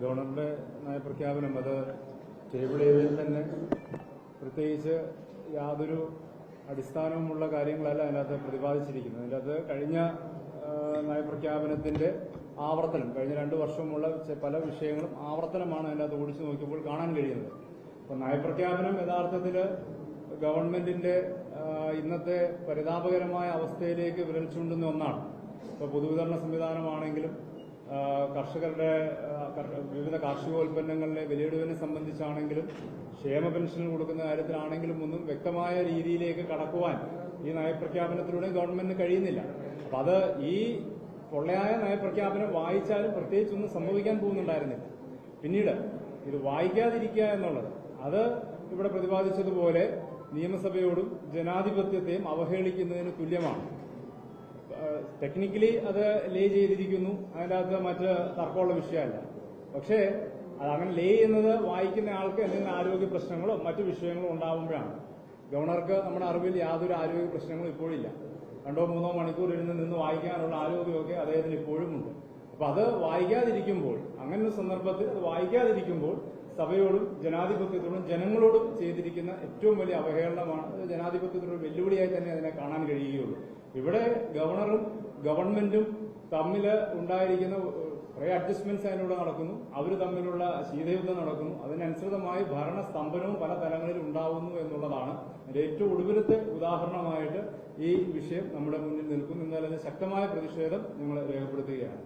ഗവർണറുടെ നയപ്രഖ്യാപനം അത് ടേബിൾ ഏരിയയിൽ തന്നെ പ്രത്യേകിച്ച് യാതൊരു അടിസ്ഥാനമുള്ള കാര്യങ്ങളല്ല അതിനകത്ത് പ്രതിപാദിച്ചിരിക്കുന്നത്. അതിനകത്ത് കഴിഞ്ഞ നയപ്രഖ്യാപനത്തിന്റെ ആവർത്തനം കഴിഞ്ഞ രണ്ട് വർഷമുള്ള പല വിഷയങ്ങളും ആവർത്തനമാണ് അതിനകത്ത് ഓടിച്ചു നോക്കിയപ്പോൾ കാണാൻ കഴിയുന്നത്. അപ്പോൾ നയപ്രഖ്യാപനം യഥാർത്ഥത്തിൽ ഗവൺമെന്റിന്റെ ഇന്നത്തെ പരിതാപകരമായ അവസ്ഥയിലേക്ക് വിരൽ ചൂണ്ടുന്ന ഒന്നാണ്. ഇപ്പോൾ പൊതുവിതരണ സംവിധാനമാണെങ്കിലും കർഷകരുടെ വിവിധ കാർഷികോൽപ്പന്നങ്ങളിലെ വിലയിടിവിനെ സംബന്ധിച്ചാണെങ്കിലും ക്ഷേമ പെൻഷൻ കൊടുക്കുന്ന കാര്യത്തിലാണെങ്കിലും ഒന്നും വ്യക്തമായ രീതിയിലേക്ക് കടക്കുവാൻ ഈ നയപ്രഖ്യാപനത്തിലൂടെ ഗവൺമെന്റിന് കഴിയുന്നില്ല. അപ്പൊ അത് ഈ പൊള്ളയായ നയപ്രഖ്യാപനം വായിച്ചാലും പ്രത്യേകിച്ചൊന്നും സംഭവിക്കാൻ പോകുന്നുണ്ടായിരുന്നില്ല. പിന്നീട് ഇത് വായിക്കാതിരിക്കുക എന്നുള്ളത് അത് ഇവിടെ പ്രതിപാദിച്ചതുപോലെ നിയമസഭയോടും ജനാധിപത്യത്തെയും അവഹേളിക്കുന്നതിന് തുല്യമാണ്. ടെക്നിക്കലി അത് ലേ ചെയ്തിരിക്കുന്നു. അതിനകത്ത് മറ്റ് തർക്കമുള്ള വിഷയമല്ല. പക്ഷേ അത് അങ്ങനെ ലേ ചെയ്യുന്നത് വായിക്കുന്ന ആൾക്ക് എന്തെങ്കിലും ആരോഗ്യ പ്രശ്നങ്ങളോ മറ്റു വിഷയങ്ങളോ ഉണ്ടാകുമ്പോഴാണ് ഗവർണർക്ക് നമ്മുടെ അറിവിൽ യാതൊരു ആരോഗ്യ പ്രശ്നങ്ങളും ഇപ്പോഴില്ല. രണ്ടോ മൂന്നോ മണിക്കൂർ ഇരുന്ന് നിന്ന് വായിക്കാനുള്ള ആരോഗ്യമൊക്കെ അദ്ദേഹത്തിന് ഇപ്പോഴും ഉണ്ട്. അപ്പൊ അത് വായിക്കാതിരിക്കുമ്പോൾ അങ്ങനെ ഒരു സന്ദർഭത്തിൽ അത് വായിക്കാതിരിക്കുമ്പോൾ സഭയോടും ജനാധിപത്യത്തോടും ജനങ്ങളോടും ചെയ്തിരിക്കുന്ന ഏറ്റവും വലിയ അവഹേളനമാണ് ജനാധിപത്യത്തിനൊരു വെല്ലുവിളിയായി തന്നെ അതിനെ കാണാൻ കഴിയുകയുള്ളൂ. ഇവിടെ ഗവർണറും ഗവൺമെന്റും തമ്മിൽ ഉണ്ടായിരിക്കുന്ന കുറെ അഡ്ജസ്റ്റ്മെന്റ്സ് അതിലൂടെ നടക്കുന്നു. അവർ തമ്മിലുള്ള ശീതയുദ്ധം നടക്കുന്നു. അതിനനുസൃതമായി ഭരണ സ്തംഭനവും പല തലങ്ങളിൽ ഉണ്ടാവുന്നു എന്നുള്ളതാണ്. അതിന്റെ ഏറ്റവും ഒടുവിലത്തെ ഉദാഹരണമായിട്ട് ഈ വിഷയം നമ്മുടെ മുന്നിൽ നിൽക്കുന്നു. എന്നാൽ അതിന് ശക്തമായ പ്രതിഷേധം ഞങ്ങൾ രേഖപ്പെടുത്തുകയാണ്.